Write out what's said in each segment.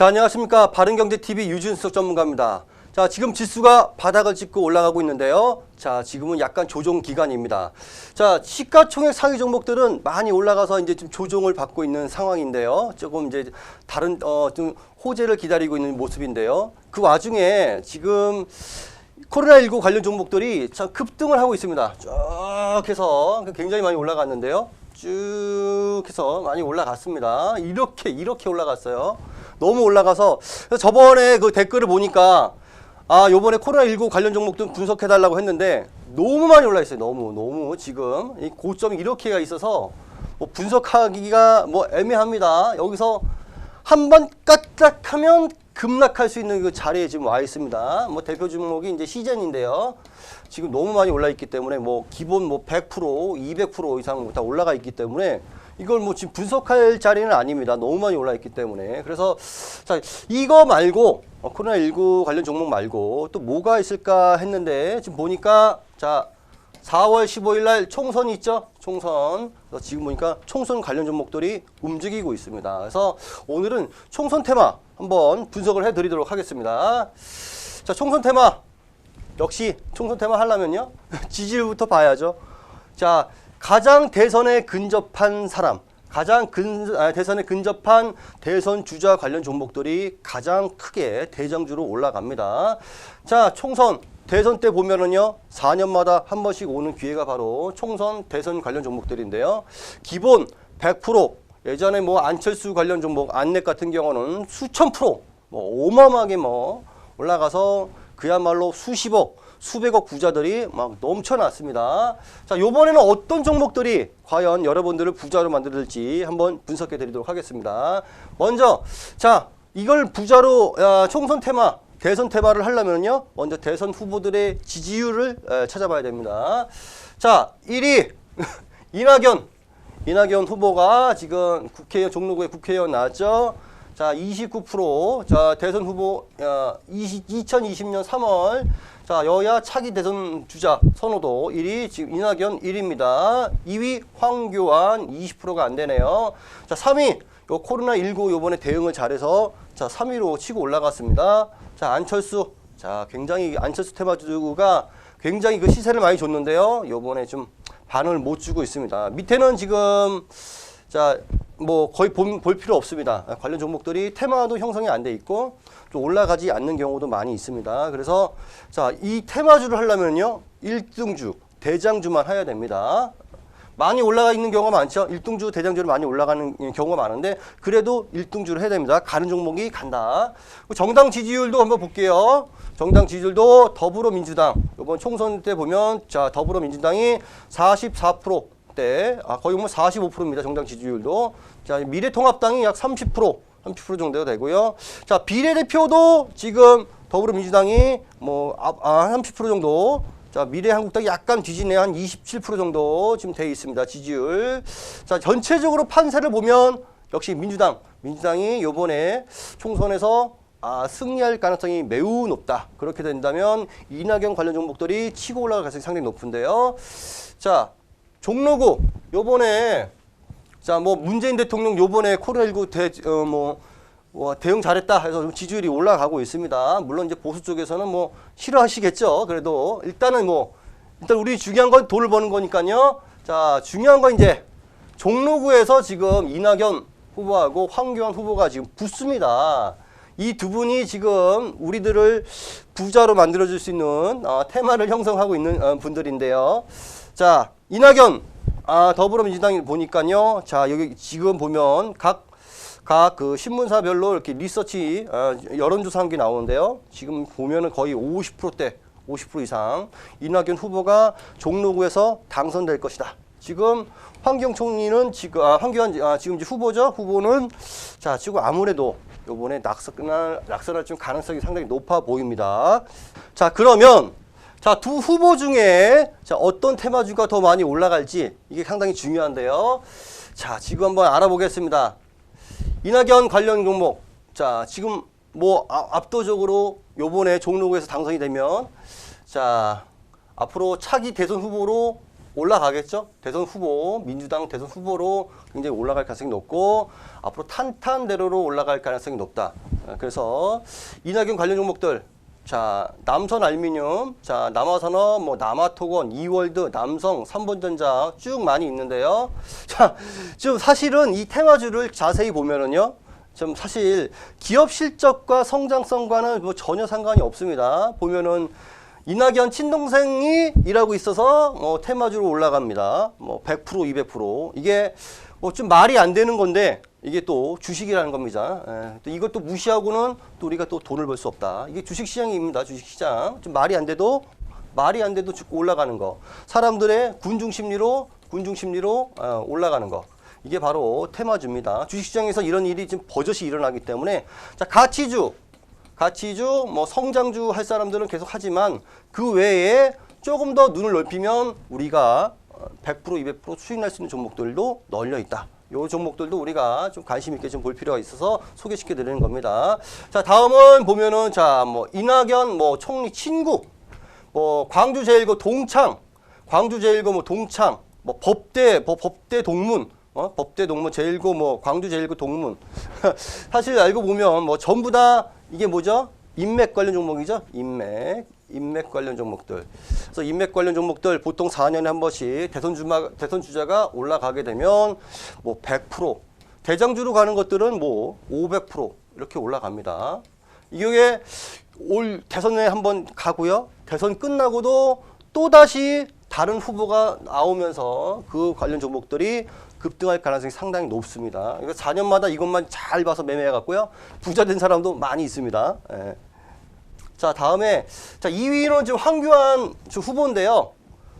자, 안녕하십니까. 바른경제TV 유준석 전문가입니다. 자, 지금 지수가 바닥을 찍고 올라가고 있는데요. 자, 지금은 약간 조정 기간입니다. 자, 시가총액 상위 종목들은 많이 올라가서 이제 좀 조정을 받고 있는 상황인데요. 조금 이제 다른, 어, 좀 호재를 기다리고 있는 모습인데요. 그 와중에 지금 코로나19 관련 종목들이 참 급등을 하고 있습니다. 쭉 해서 굉장히 많이 올라갔는데요. 쭉 해서 많이 올라갔습니다. 이렇게, 이렇게 올라갔어요. 너무 올라가서 저번에 그 댓글을 보니까 아, 요번에 코로나19 관련 종목도 분석해 달라고 했는데 너무 많이 올라 있어요. 너무, 너무 지금. 이 고점이 이렇게가 있어서 뭐 분석하기가 뭐 애매합니다. 여기서 한 번 까딱하면 급락할 수 있는 그 자리에 지금 와 있습니다. 뭐 대표 종목이 이제 시젠인데요. 지금 너무 많이 올라 있기 때문에 뭐 기본 뭐 100%, 200% 이상 다 올라가 있기 때문에 이걸 뭐 지금 분석할 자리는 아닙니다. 너무 많이 올라 있기 때문에. 그래서 자, 이거 말고 어, 코로나19 관련 종목 말고 또 뭐가 있을까 했는데 지금 보니까 자 4월 15일 날 총선이 있죠? 총선. 그래서 지금 보니까 총선 관련 종목들이 움직이고 있습니다. 그래서 오늘은 총선 테마 한번 분석을 해 드리도록 하겠습니다. 자, 총선 테마. 역시 총선 테마 하려면요. 지지율부터 봐야죠. 자, 가장 대선에 근접한 사람, 가장 근, 아, 대선에 근접한 대선 주자 관련 종목들이 가장 크게 대장주로 올라갑니다. 자, 총선 대선 때 보면은요, 4년마다 한 번씩 오는 기회가 바로 총선 대선 관련 종목들인데요. 기본 100%, 예전에 뭐 안철수 관련 종목, 안넷 같은 경우는 수천 프로, 뭐 어마어마하게 뭐 올라가서 그야말로 수십억, 수백억 부자들이 막 넘쳐났습니다. 자, 요번에는 어떤 종목들이 과연 여러분들을 부자로 만들지 한번 분석해 드리도록 하겠습니다. 먼저, 자, 이걸 부자로, 야, 총선 테마, 대선 테마를 하려면요, 먼저 대선 후보들의 지지율을 에, 찾아봐야 됩니다. 자, 1위, 이낙연. 이낙연 후보가 지금 국회의원, 종로구에 국회의원 나왔죠. 자, 29%. 자, 대선 후보, 어, 20, 2020년 3월. 자, 여야 차기 대선 주자 선호도 1위, 지금 이낙연 1위입니다. 2위 황교안 20%가 안 되네요. 자, 3위, 요 코로나19 요번에 대응을 잘해서 자, 3위로 치고 올라갔습니다. 자, 안철수. 자, 굉장히 안철수 테마주가 굉장히 그 시세를 많이 줬는데요. 요번에 좀 반응을 못 주고 있습니다. 밑에는 지금 자, 뭐 거의 본, 볼 필요 없습니다. 관련 종목들이 테마도 형성이 안 돼 있고 좀 올라가지 않는 경우도 많이 있습니다. 그래서 자, 이 테마주를 하려면요. 1등주, 대장주만 해야 됩니다. 많이 올라가 있는 경우가 많죠. 1등주, 대장주로 많이 올라가는 경우가 많은데 그래도 1등주를 해야 됩니다. 가는 종목이 간다. 정당 지지율도 한번 볼게요. 정당 지지율도 더불어민주당 이번 총선 때 보면 자 더불어민주당이 44% 때, 아, 거의 뭐 45%입니다. 정당 지지율도. 자, 미래통합당이 약 30%, 30% 정도가 되고요. 자, 비례대표도 지금 더불어민주당이 뭐, 아, 아, 30% 정도. 자, 미래한국당이 약간 뒤지네요. 한27% 정도 지금 돼 있습니다. 지지율. 자, 전체적으로 판세를 보면 역시 민주당, 민주당이 요번에 총선에서 아, 승리할 가능성이 매우 높다. 그렇게 된다면 이낙연 관련 종목들이 치고 올라갈 가능성이 상당히 높은데요. 자, 종로구 요번에 자 뭐 문재인 대통령 요번에 코로나19 대, 어, 뭐, 뭐 대응 잘했다 해서 지지율이 올라가고 있습니다. 물론 이제 보수 쪽에서는 뭐 싫어하시겠죠. 그래도 일단은 뭐 일단 우리 중요한 건 돈을 버는 거니까요. 자 중요한 건 이제 종로구에서 지금 이낙연 후보하고 황교안 후보가 지금 붙습니다. 이 두 분이 지금 우리들을 부자로 만들어줄 수 있는 어, 테마를 형성하고 있는 어, 분들인데요. 자, 이낙연 아, 더불어민주당이 보니까요. 자, 여기 지금 보면 각 각 그 신문사별로 이렇게 리서치 어, 여론조사한 게 나오는데요. 지금 보면은 거의 50%대, 50% 이상 이낙연 후보가 종로구에서 당선될 것이다. 지금 환경 총리는 지금 아, 황교안 아, 지금 이제 후보죠. 후보는 자 지금 아무래도 요번에 낙선할 낙선할 좀 가능성이 상당히 높아 보입니다. 자 그러면 자 두 후보 중에 자 어떤 테마주가 더 많이 올라갈지 이게 상당히 중요한데요. 자 지금 한번 알아보겠습니다. 이낙연 관련 종목. 자, 지금 뭐 아- 압도적으로 요번에 종로구에서 당선이 되면 자, 앞으로 차기 대선 후보로 올라가겠죠? 대선 후보, 민주당 대선 후보로 굉장히 올라갈 가능성이 높고 앞으로 탄탄대로로 올라갈 가능성이 높다. 어, 그래서 이낙연 관련 종목들 자 남선 알미늄, 자 남아산업, 뭐 남아토건, 이월드, 남성, 삼본전자 쭉 많이 있는데요. 자 지금 사실은 이 테마주를 자세히 보면은요. 좀 사실 기업 실적과 성장성과는 뭐 전혀 상관이 없습니다. 보면은 이낙연 친동생이 일하고 있어서 뭐 테마주로 올라갑니다. 뭐 100% 200% 이게 뭐 좀 말이 안 되는 건데 이게 또 주식이라는 겁니다. 예, 또 이것도 무시하고는 또 우리가 또 돈을 벌 수 없다. 이게 주식 시장입니다. 주식 시장 좀 말이 안 돼도 말이 안 돼도 죽고 올라가는 거. 사람들의 군중 심리로 군중 심리로 어, 올라가는 거. 이게 바로 테마주입니다. 주식시장에서 이런 일이 지금 버젓이 일어나기 때문에 자 가치주 가치주, 뭐 성장주 할 사람들은 계속 하지만 그 외에 조금 더 눈을 넓히면 우리가 어, 100% 200% 수익 날 수 있는 종목들도 널려 있다. 요 종목들도 우리가 좀 관심 있게 좀 볼 필요가 있어서 소개시켜 드리는 겁니다. 자, 다음은 보면은 자, 뭐 이낙연 뭐 총리 친구 뭐 광주 제일고 동창, 광주 제일고 뭐 동창, 뭐 법대 뭐 법대 동문, 어 법대 동문 제일고 뭐 광주 제일고 동문. 사실 알고 보면 뭐 전부 다 이게 뭐죠? 인맥 관련 종목이죠. 인맥, 인맥 관련 종목들. 그래서 인맥 관련 종목들 보통 4년에 한 번씩 대선 주마 대선 주자가 올라가게 되면 뭐 100% 대장주로 가는 것들은 뭐 500% 이렇게 올라갑니다. 이게 올 대선에 한 번 가고요. 대선 끝나고도 또 다시 다른 후보가 나오면서 그 관련 종목들이 급등할 가능성이 상당히 높습니다. 이거 4년마다 이것만 잘 봐서 매매해 갖고요. 부자 된 사람도 많이 있습니다. 예. 자, 다음에 자, 2위는 지금 황교안 저 후보인데요.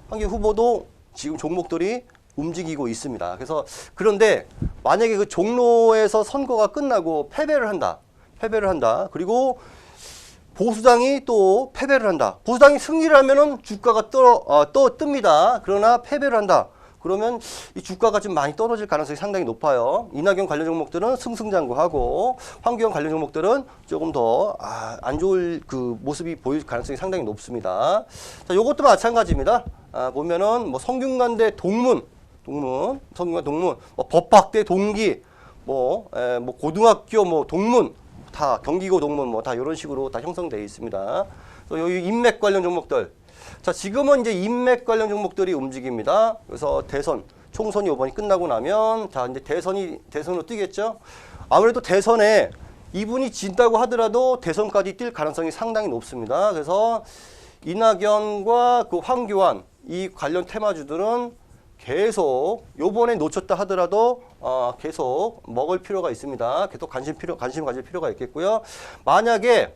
황교안 후보도 지금 종목들이 움직이고 있습니다. 그래서 그런데 만약에 그 종로에서 선거가 끝나고 패배를 한다. 패배를 한다. 그리고 보수당이 또 패배를 한다. 보수당이 승리를 하면은 주가가 떠, 어, 또 뜹니다. 그러나 패배를 한다. 그러면 이 주가가 좀 많이 떨어질 가능성이 상당히 높아요. 이낙연 관련 종목들은 승승장구하고 황교안 관련 종목들은 조금 더 아, 안 좋을 그 모습이 보일 가능성이 상당히 높습니다. 자, 요것도 마찬가지입니다. 아, 보면은 뭐 성균관대 동문, 동문, 성균관 동문, 뭐 법학대 동기, 뭐, 에, 뭐 고등학교 뭐 동문 다 경기고 동문 뭐 다 이런 식으로 다 형성되어 있습니다. 또 여기 인맥 관련 종목들. 자, 지금은 이제 인맥 관련 종목들이 움직입니다. 그래서 대선, 총선이 이번이 끝나고 나면 자, 이제 대선이 대선으로 뛰겠죠. 아무래도 대선에 이분이 진다고 하더라도 대선까지 뛸 가능성이 상당히 높습니다. 그래서 이낙연과 그 황교안 이 관련 테마주들은 계속 요번에 놓쳤다 하더라도 어, 계속 먹을 필요가 있습니다. 계속 관심 필요 관심 가질 필요가 있겠고요. 만약에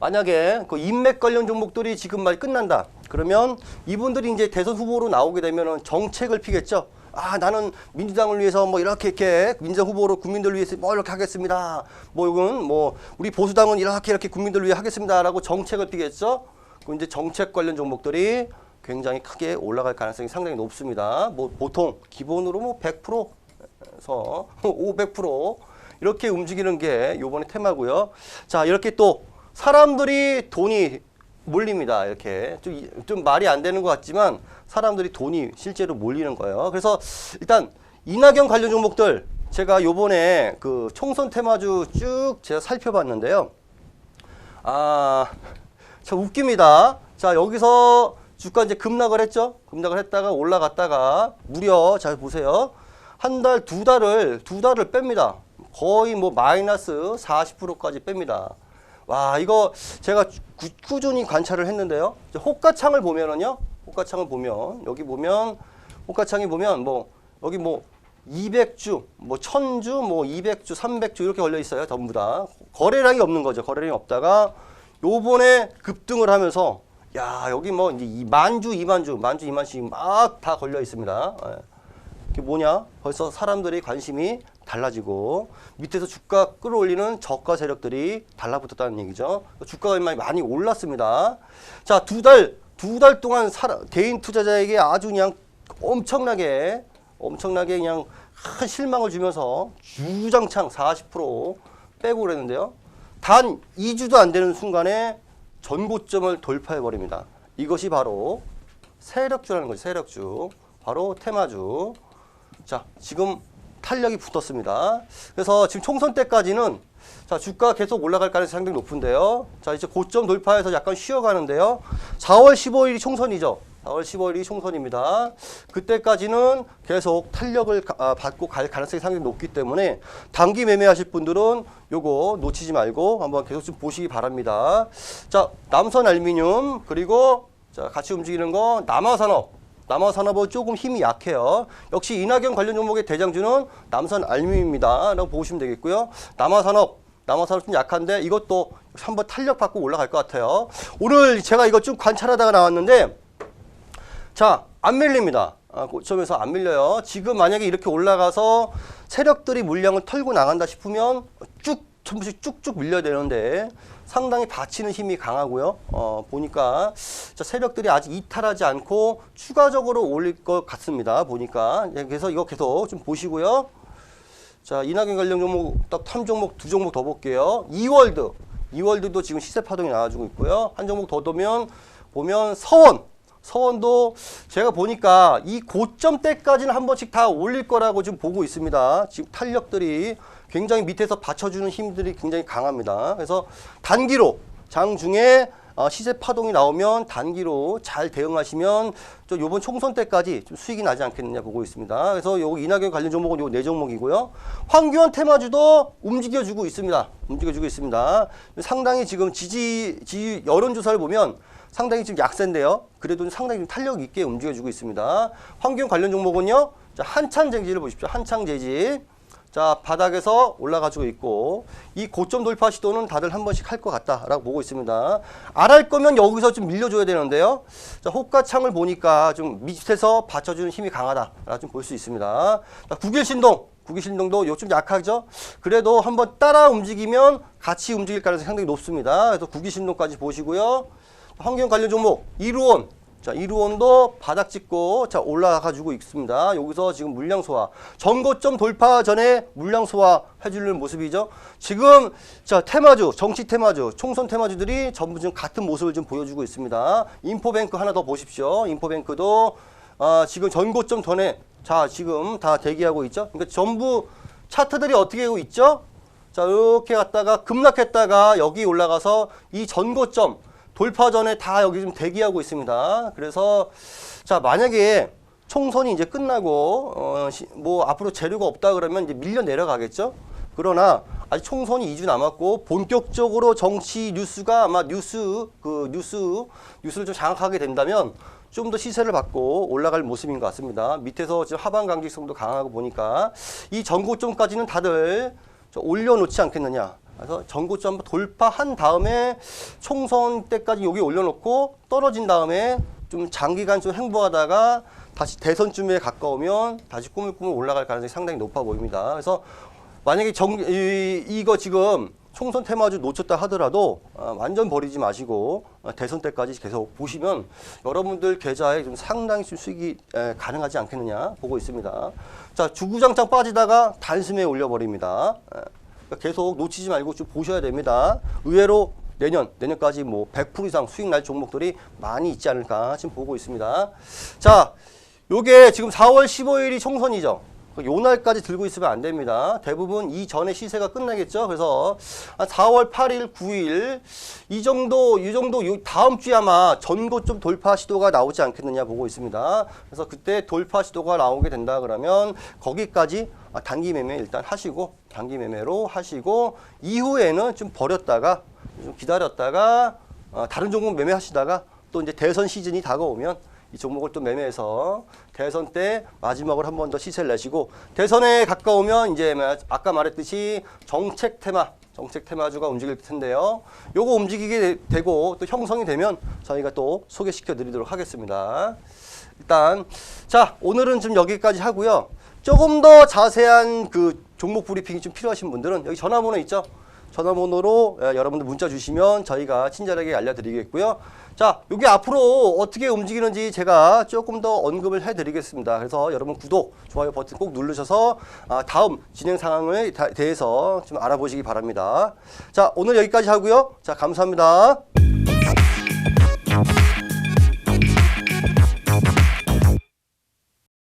만약에 그 인맥 관련 종목들이 지금 말 끝난다. 그러면 이분들이 이제 대선 후보로 나오게 되면은 정책을 피겠죠. 아 나는 민주당을 위해서 뭐 이렇게 이렇게 민주당 후보로 국민들을 위해서 뭐 이렇게 하겠습니다. 뭐 이건 뭐 우리 보수당은 이렇게 이렇게 국민들을 위해 하겠습니다라고 정책을 피겠죠. 그 이제 정책 관련 종목들이 굉장히 크게 올라갈 가능성이 상당히 높습니다. 뭐 보통 기본으로 뭐 100%에서 500% 이렇게 움직이는 게 요번에 테마고요. 자, 이렇게 또 사람들이 돈이 몰립니다. 이렇게 좀, 이- 좀 말이 안 되는 것 같지만 사람들이 돈이 실제로 몰리는 거예요. 그래서 일단 이낙연 관련 종목들 제가 요번에 그 총선 테마주 쭉 제가 살펴봤는데요. 아, 참 웃깁니다. 자, 여기서 주가 이제 급락을 했죠? 급락을 했다가 올라갔다가 무려, 잘 보세요. 한 달, 두 달을, 두 달을 뺍니다. 거의 뭐 마이너스 40%까지 뺍니다. 와, 이거 제가 구- 꾸준히 관찰을 했는데요. 호가창을 보면은요, 호가창을 보면, 여기 보면, 호가창이 보면 뭐, 여기 뭐, 200주, 뭐 1000주, 뭐 200주, 300주 이렇게 걸려 있어요. 전부 다. 거래량이 없는 거죠. 거래량이 없다가 요번에 급등을 하면서 야, 여기 뭐 이제 이 만주, 2만주, 만주, 2만씩 막 다 걸려 있습니다. 예. 이게 뭐냐? 벌써 사람들이 관심이 달라지고 밑에서 주가 끌어올리는 저가 세력들이 달라붙었다는 얘기죠. 주가가 많이 올랐습니다. 자, 두 달, 두 달 동안 사람, 개인 투자자에게 아주 그냥 엄청나게, 엄청나게 그냥 큰 실망을 주면서 주장창 40% 빼고 그랬는데요. 단 2주도 안 되는 순간에 전고점을 돌파해 버립니다. 이것이 바로 세력주라는 거죠. 세력주. 바로 테마주. 자, 지금 탄력이 붙었습니다. 그래서 지금 총선 때까지는 자, 주가 계속 올라갈 가능성이 상당히 높은데요. 자, 이제 고점 돌파해서 약간 쉬어가는데요. 4월 15일이 총선이죠. 4월 15일이 총선입니다. 그때까지는 계속 탄력을 가- 아, 받고 갈 가능성이 상당히 높기 때문에 단기 매매하실 분들은 요거 놓치지 말고 한번 계속 좀 보시기 바랍니다. 자, 남선 알미늄 그리고 자, 같이 움직이는 거 남아산업. 남아 산업은 조금 힘이 약해요. 역시 이낙연 관련 종목의 대장주는 남산 알미입니다. 라고 보시면 되겠고요. 남아 산업, 남아산업 좀 약한데 이것도 한번 탄력받고 올라갈 것 같아요. 오늘 제가 이거 좀 관찰하다가 나왔는데 자, 안 밀립니다. 아, 고점에서 안 밀려요. 지금 만약에 이렇게 올라가서 세력들이 물량을 털고 나간다 싶으면 쭉 전부씩 쭉쭉 밀려야 되는데 상당히 받치는 힘이 강하고요. 어, 보니까 자, 세력들이 아직 이탈하지 않고 추가적으로 올릴 것 같습니다. 보니까 예, 그래서 이거 계속 좀 보시고요. 자, 이낙연 관련 종목 딱 3종목, 두 종목 더 볼게요. 이월드. 이월드도 지금 시세 파동이 나와주고 있고요. 한 종목 더 보면 보면 서원. 서원도 제가 보니까 이 고점 때까지는 한 번씩 다 올릴 거라고 지금 보고 있습니다. 지금 탄력들이 굉장히 밑에서 받쳐주는 힘들이 굉장히 강합니다. 그래서 단기로 장중에 어, 시세 파동이 나오면 단기로 잘 대응하시면 저 요번 총선 때까지 좀 수익이 나지 않겠느냐 보고 있습니다. 그래서 요 이낙연 관련 종목은 요네 종목이고요. 황교안 테마주도 움직여주고 있습니다. 움직여주고 있습니다. 상당히 지금 지지, 지 여론조사를 보면 상당히 지금 약세인데요. 그래도 상당히 좀 탄력 있게 움직여주고 있습니다. 환경 관련 종목은요. 자, 한창 재지를 보십시오. 한창 재지. 자, 바닥에서 올라가지고 있고 이 고점 돌파 시도는 다들 한 번씩 할 것 같다라고 보고 있습니다. 안 할 거면 여기서 좀 밀려줘야 되는데요. 자, 호가창을 보니까 좀 밑에서 받쳐주는 힘이 강하다라고 좀 볼 수 있습니다. 자, 국일 신동. 국일 신동도 요즘 약하죠. 그래도 한번 따라 움직이면 같이 움직일 가능성이 상당히 높습니다. 그래서 국일 신동까지 보시고요. 환경 관련 종목 이루원 자 이루원도 바닥 찍고 자 올라가지고 있습니다. 여기서 지금 물량 소화 전고점 돌파 전에 물량 소화 해주는 모습이죠. 지금 자 테마주 정치 테마주 총선 테마주들이 전부 지금 같은 모습을 좀 보여주고 있습니다. 인포뱅크 하나 더 보십시오. 인포뱅크도 아, 지금 전고점 전에 자 지금 다 대기하고 있죠. 그러니까 전부 차트들이 어떻게 하고 있죠? 자 이렇게 갔다가 급락했다가 여기 올라가서 이 전고점 돌파 전에 다 여기 좀 대기하고 있습니다. 그래서 자 만약에 총선이 이제 끝나고 어, 시- 뭐 앞으로 재료가 없다 그러면 이제 밀려 내려가겠죠. 그러나 아직 총선이 2주 남았고 본격적으로 정치 뉴스가 아마 뉴스 그 뉴스 뉴스를 좀 장악하게 된다면 좀 더 시세를 받고 올라갈 모습인 것 같습니다. 밑에서 지금 하반 강직성도 강하고 보니까 이 전고점까지는 다들 좀 올려놓지 않겠느냐. 그래서 전고점 돌파한 다음에 총선 때까지 여기 올려놓고 떨어진 다음에 좀 장기간 좀 행보하다가 다시 대선쯤에 가까우면 다시 꾸물꾸물 올라갈 가능성이 상당히 높아 보입니다. 그래서 만약에 정, 이, 이거 지금 총선 테마주 놓쳤다 하더라도 어, 완전 버리지 마시고 어, 대선 때까지 계속 보시면 여러분들 계좌에 좀 상당히 좀 수익이 에, 가능하지 않겠느냐 보고 있습니다. 자 주구장창 빠지다가 단숨에 올려버립니다. 에, 그러니까 계속 놓치지 말고 좀 보셔야 됩니다. 의외로 내년 내년까지 뭐 100% 이상 수익 날 종목들이 많이 있지 않을까 지금 보고 있습니다. 자, 요게 지금 4월 15일이 총선이죠. 요 날까지 들고 있으면 안 됩니다. 대부분 이 전에 시세가 끝나겠죠. 그래서 한 4월 8일, 9일 이 정도 이 정도 요 다음 주에 아마 전고점 돌파 시도가 나오지 않겠느냐 보고 있습니다. 그래서 그때 돌파 시도가 나오게 된다 그러면 거기까지 아, 단기 매매 일단 하시고 단기 매매로 하시고 이후에는 좀 버렸다가 좀 기다렸다가 어, 다른 종목 매매하시다가 또 이제 대선 시즌이 다가오면 이 종목을 또 매매해서 대선 때 마지막으로 한 번 더 시세를 내시고 대선에 가까우면 이제 마- 아까 말했듯이 정책 테마 정책 테마주가 움직일 텐데요. 요거 움직이게 되- 되고 또 형성이 되면 저희가 또 소개시켜 드리도록 하겠습니다. 일단 자 오늘은 좀 여기까지 하고요. 조금 더 자세한 그 종목 브리핑이 좀 필요하신 분들은 여기 전화번호 있죠? 전화번호로 예, 여러분들 문자 주시면 저희가 친절하게 알려드리겠고요. 자, 여기 앞으로 어떻게 움직이는지 제가 조금 더 언급을 해드리겠습니다. 그래서 여러분 구독, 좋아요 버튼 꼭 누르셔서 아, 다음 진행 상황에 다- 대해서 좀 알아보시기 바랍니다. 자, 오늘 여기까지 하고요. 자, 감사합니다.